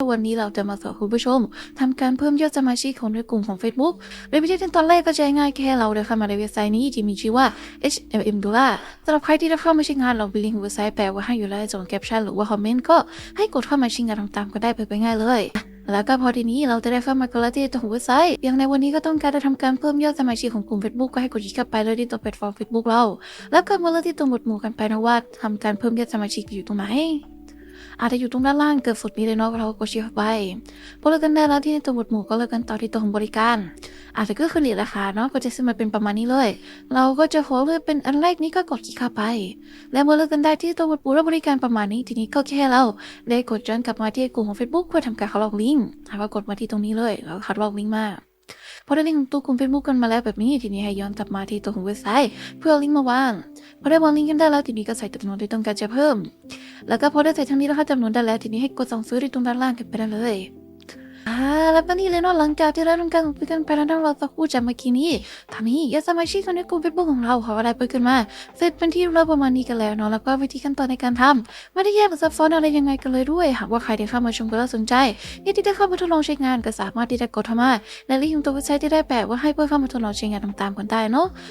วันนี้เราจะมาสอนคุณผู้ชมทำการเพิ่มยอดสมาชิกของในกลุ่มของ Facebook โดยวิธีการตอนแรกก็จะง่ายแค่เราเดินเข้ามาในเว็บไซต์นี้ที่มีชื่อว่า HMM Dollar สำหรับใครที่ได้เข้ามาใช้งานเรามีลิงก์เว็บไซต์แปะไว้ให้อยู่แล้วส่วนแคปชั่นหรือว่าคอมเมนต์ก็ให้กดเข้ามาใช้งานตามๆกันได้ไปง่ายเลยแล้วก็พอทีนี้เราจะได้เข้ามากันแล้วที่ตัวเว็บไซต์ อย่างในวันนี้ก็ต้องการจะทำการเพิ่มยอดสมาชิกของกลุ่ม Facebook ก็ให้กดคลิกเข้าไปเลยที่ตัวแพลตฟอร์ม Facebook เรา แล้วก็มาเลือกที่ตัวหมวดหมู่กันไปนะว่าทำการเพิ่มยอดสมาชิกอยู่ตรงไหน อาจจะอยู่ตรงด้านล่างเกิดสุดนี้เลยเนาะเราก็กดชี้ไปพอเลือกกันได้แล้วที่ตัวหมวดหมู่ก็เลือกกันต่อที่ตัวของบริการ อาจจะก็คือราคาเนาะก็จะขึ้นมาเป็นประมาณนี้เลย เราก็จะขอเลือกเป็นอันแรกนี้ก็กดคลิกเข้าไป และเมื่อเลือกกันได้ที่ตัวหมวดหมู่และบริการประมาณนี้ ทีนี้ก็แค่เราได้กดย้อนกลับมาที่กลุ่มของ Facebook เพื่อทำการเข้าลอกลิงก์หากว่ากดมาที่ตรงนี้เลยแล้วคัดลอกลิงก์มาพอได้ลิงก์ของตัวกลุ่ม Facebook กันมาแล้วแบบนี้ทีนี้ให้ย้อนกลับมาที่ตัวของเว็บไซต์ เพื่อลิงก์มาวางพอได้วางลิงก์กันได้แล้วทีนี้ก็ใส่จำนวนที่ต้องการจะเพิ่ม แล้วก็พอได้ใส่ทั้งนี้แล้วค่ะจำนวนได้แล้ว ทีนี้ให้กดสั่งซื้อที่ตรงด้านล่างกันไปได้เลยอ่าแล้วก็นี่เลยเนาะหลังจากที่เราทำการคุยกันไปแล้วนะเราสักคู่จากเมื่อกี้นี้ทางนี้ยอดสมาชิกของในกลุ่มเฟซบุ๊กของเราขาอะไรเปิดขึ้นมา เสร็จเป็นที่เรียบร้อยประมาณนี้กันแล้วเนาะแล้วก็วิธีขั้นตอนในการทำไม่ได้แยกซับซ้อนอะไรยังไงกันเลยด้วย หากว่าใครได้เข้ามาชมก็แล้วสนใจอยากที่ได้เข้ามาทดลองใช้งานก็สามารถที่จะกดเข้ามาในลิงก์ของตัวเว็บไซต์ที่ได้แปะว่าให้เพื่อเข้ามาทดลองใช้งานตามๆกันได้เนาะ